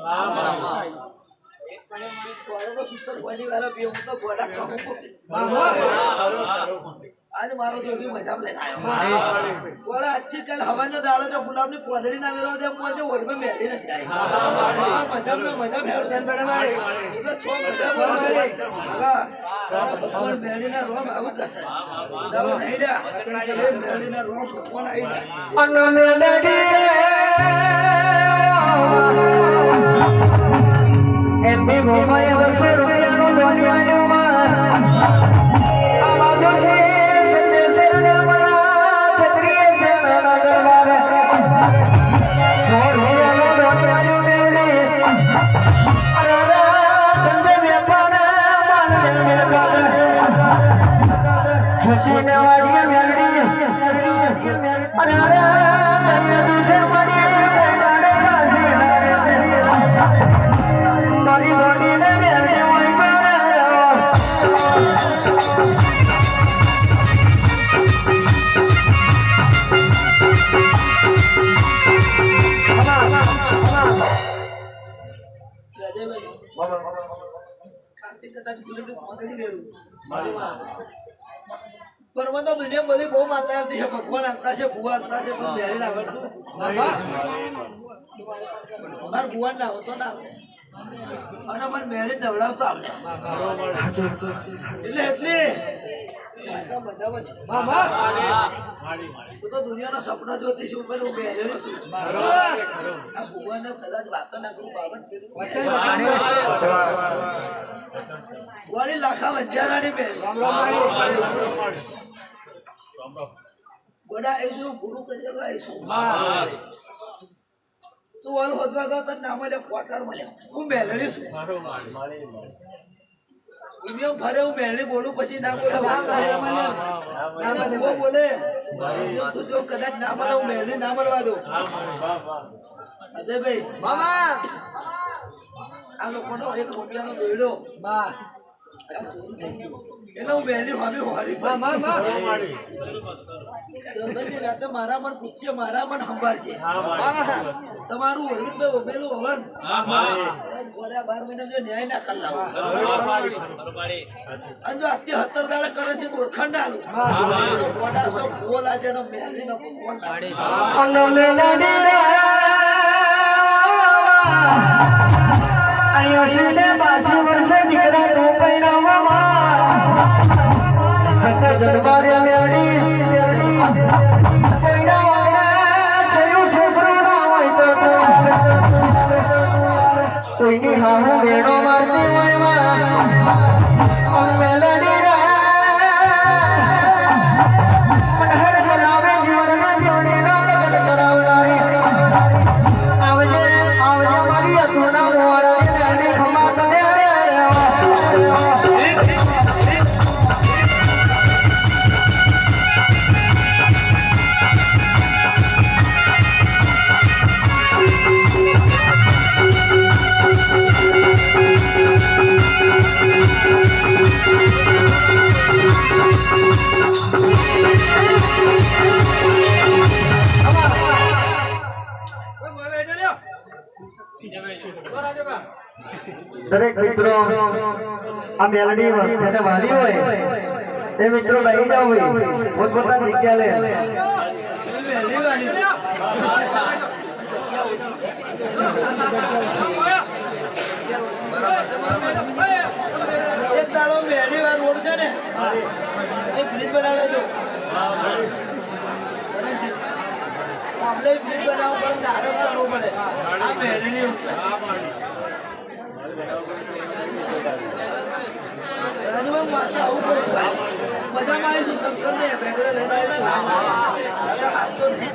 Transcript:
Wow. આજે મારો જોગી મજા લઈને આવ્યો. બોલે આજથી કાલ હવાનો દાડો તો ગુલાબની કોથળી ના મેળવો છે મોજે ઓઢમે મેળી નથી આવી. મજા મજા મેળવો એટલે છો મજા બોલો. હા ભગવાન મેળીના રોમ આવું એ મેળીના રોમ ભગવાન આવી જાય. એમની મોમાએ બસો રૂપિયાનું ધોની પરમાં તો દુનિયા બધી બહુ માતા આવતી છે. ભગવાન આવતા છે ભુવા આવતા છે પણ બેરી ના આવડતું માર ભુવાન ના આવતો ના અને મને મેળી નવડાવતો આવડે એટલે એટલે બધા તો દુનિયાનો સપનો જોતી છું પણ હું મેળેલો છું. આ ભગવાનનો કદાચ વાતો ના કરું બાબત વળી લાખા વંજારાની બેન. ગોડા આવીશું ગુરુ કરી આવીશું તું વાલ હોદવા ગયો તો ના મળ્યા ક્વાર્ટર મળ્યા. હું મેલડી છું ઇન્ડિયમ ફરે હું મેલડી બોલું પછી ના બોલે. ના બોલે બોલે. તું જો કદાચ ના મળે હું મેલડી ના મળવા દઉં. અજયભાઈ મામા આ લોકોનો એક રૂપિયાનો દોયડો એટલે હું વહેલી હોમી હોરી ચંદ્રજી રાતે મારા મન પૂછશે મારા મન સંભાળશે. તમારું ઓરવીત ઉભેલું હવન બાર મહિના જો ન્યાય ના કરી અને જો આટલી હતર દાડે કરે છે ઓળખાણ ના આલું. તો બોલ આજે નો મહેલી નો ભગવાન અનો મેલડી કોઈની હાહુ વેણો મારતી દરેક મિત્રો, આ મેલડી જેને વાલી હોય, એ મિત્રો લઈ જાવ ભાઈ પોતપોતાની જગ્યા લે એક દાડો મેળી વાર રોડ ને, એ બ્રિજ બનાવડે જો બરાબર છે? આપણે બ્રિજ બનાવવું પડે નારક કરવું પડે. આ મેળીની રાજુભાઈ માતા આવું કરશું મજામાં આવીશું શંકરને ભેગડે લઈને આવીશું હાથ તો નહીં.